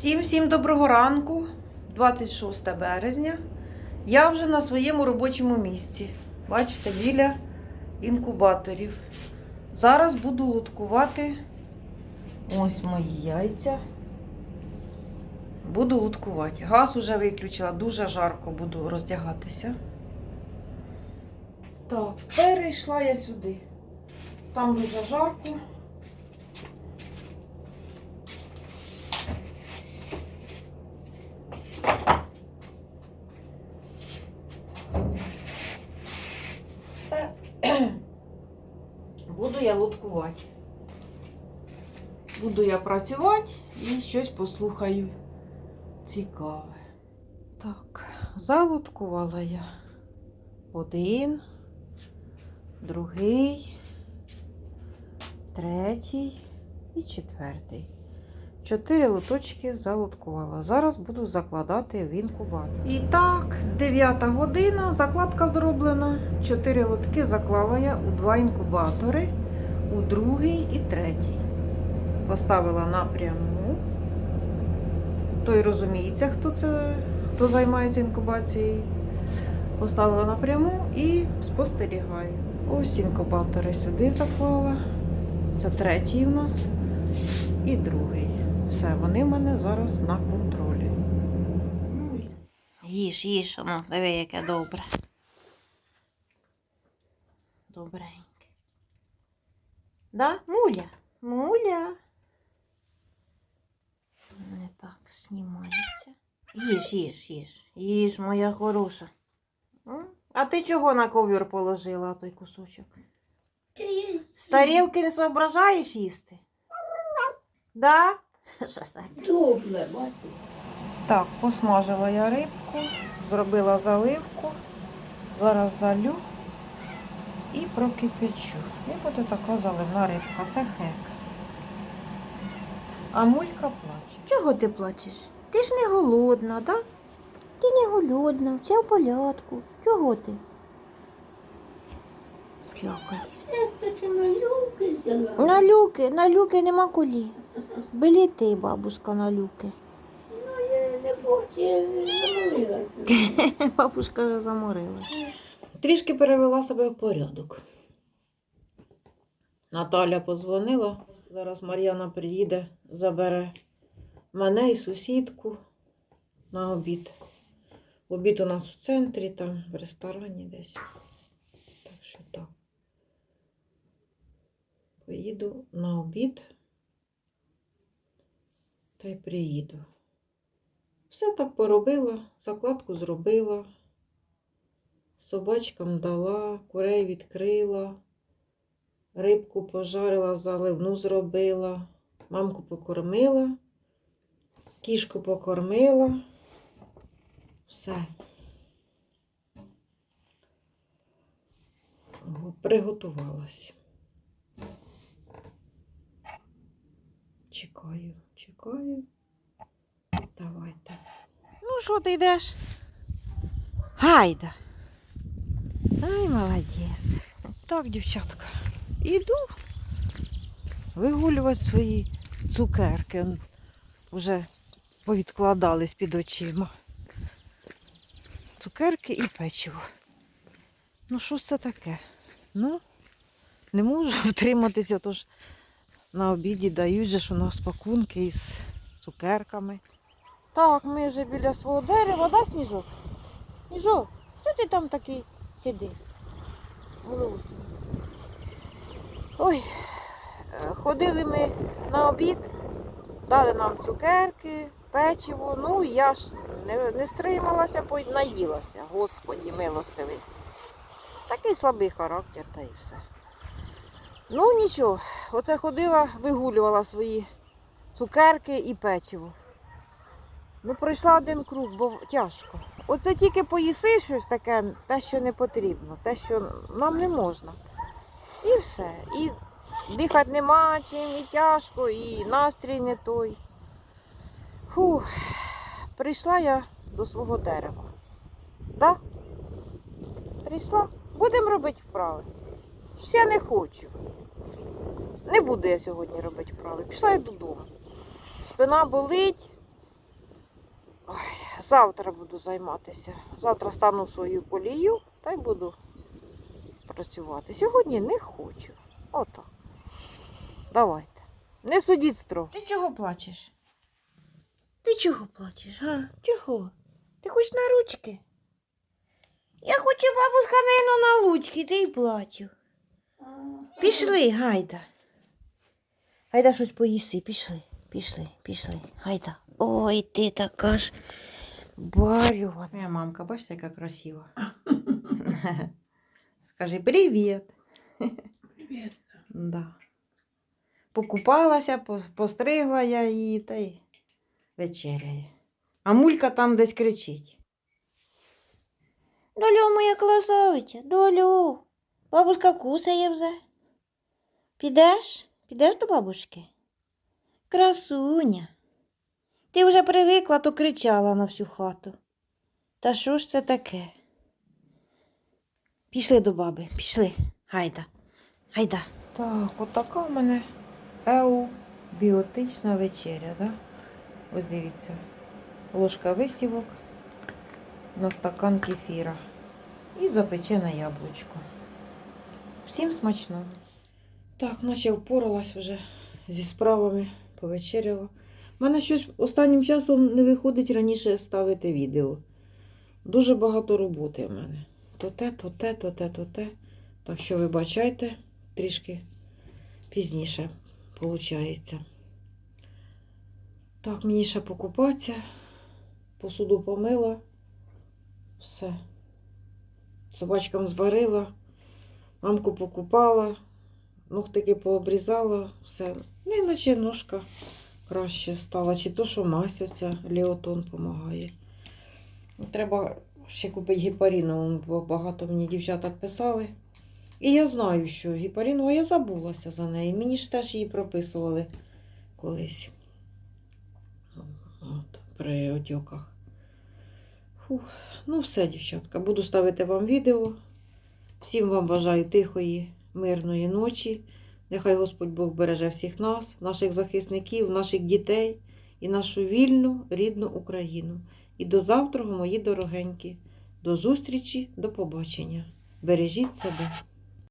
Всім всім доброго ранку, 26 березня. Я вже на своєму робочому місці. Бачите, біля інкубаторів. Зараз буду луткувати ось мої яйця. Буду луткувати. Газ уже виключила, дуже жарко буду роздягатися. Так, перейшла я сюди. Там дуже жарко. Все. Буду я. Буду я працювати і щось послухаю цікаве. Так, залуткувала я один, другий, третій і четвертий. Чотири лоточки залуткувала. Зараз буду закладати в інкубатор. І так, 9 година, закладка зроблена. Чотири лотки заклала я у два інкубатори, у другий і третій. Поставила напряму. Той розуміється, хто це, хто займається інкубацією. Поставила напряму і спостерігаю. Ось інкубатори сюди заклала. Це третій у нас і другий. Все, вони в мене зараз на контролі. Їж, їж, воно, диви, яке добре. Добреньке. Да, муля? Муля. Не так знімається. Їж, їж, їж. Їж, моя хороша. А ти чого на ковір положила той кусочок? З тарілки не соображаєш їсти? Да? Добре, бачу. Так, посмажила я рибку, зробила заливку. Зараз залю і прокипячу. І буде така заливна рибка. Це хек. А мулька плаче. Чого ти плачеш? Ти ж не голодна, так? Ти не голодна, все в порядку. Чого ти? На люки. На люки, нема колі. Бели ти, бабушка, на люки. Ну, я не хочу, я замовилася. Бабушка вже заморилась. Трішки перевела себе в порядок. Наталя позвонила. Зараз Мар'яна приїде, забере мене і сусідку на обід. Обід у нас в центрі, там в ресторані десь. Так що так. Поїду на обід та й приїду. Все так поробила, закладку зробила. Собачкам дала, курей відкрила, рибку пожарила, заливну зробила, мамку покормила, кішку покормила. Все. Приготувалась. Чекаю, чекаю. Давайте. Ну, що ти йдеш? Гайда. Ай, молодець. Так, дівчатка, іду вигулювати свої цукерки. Вже повідкладались під очима. Цукерки і печиво. Ну, що це таке? Ну, не можу втриматися, тож на обіді дають же ж у нас пакунки із цукерками. Так, ми вже біля свого дерева, да, Сніжок? Сніжок, що ти там такий сидиш? Грустно. Ой, е, ходили ми на обід, дали нам цукерки, печиво. Ну, я ж не, не стрималася, наїлася. Господі, милостивий. Такий слабий характер та й все. Ну нічого, оце ходила, вигулювала свої цукерки і печиво. Ну, пройшла один круг, бо тяжко. Оце тільки поїси щось таке, те, що не потрібно, те, що нам не можна. І все. І дихати нема чим, і тяжко, і настрій не той. Фух, прийшла я до свого дерева. Да? Прийшла. Будемо робити вправи. Я не хочу. Не буду я сьогодні робити вправи. Пішла я додому. Спина болить, завтра буду займатися. Завтра стану в свою колію та й буду працювати. Сьогодні не хочу. Отак. Давайте. Не судіть строго. Ти чого плачеш? Ти чого плачеш, га? Чого? Ти хочеш на ручки? Я хочу бабуська Нину на лучки, ти й плачу. Пішли, гайда. Гайда щось поїси, пішли, пішли, пішли. Гайда. Ой, ти така ж барюга. Моя мамка, бачите, яка красива. Скажи привіт. Привіт. Да. Покупалася, постригла я її та й вечеряє. А мулька там десь кричить. Долю моя красавиця, долю. Бабушка кусає вже. Підеш? Підеш до бабушки? Красуня. Ти вже привикла, то кричала на всю хату. Та що ж це таке? Пішли до баби, пішли. Гайда. Гайда. Так, отака в мене еубіотична вечеря, да? Ось дивіться. Ложка висівок на стакан кефіра і запечене яблучко. Всім смачно. Так, наче впоралась вже зі справами, повечеряла. У мене щось останнім часом не виходить раніше ставити відео. Дуже багато роботи в мене. То те, то те, то те, то те. Так що вибачайте, трішки пізніше виходить. Так, мені ще покупатися. Посуду помила. Все. Собачкам зварила, мамку покупала, ногтики пообрізала, все. Ну, іначе ножка краще стала. Чи то, що Мася ця Леотон допомагає. Треба ще купити гепаріну, бо багато мені дівчата писали. І я знаю, що гепарінова, я забулася за неї. Мені ж теж її прописували колись. От, при отьоках. Фух. Ну, все, дівчатка, буду ставити вам відео. Всім вам бажаю тихої, мирної ночі. Нехай Господь Бог береже всіх нас, наших захисників, наших дітей і нашу вільну рідну Україну. І до завтра, мої дорогенькі. До зустрічі, до побачення. Бережіть себе.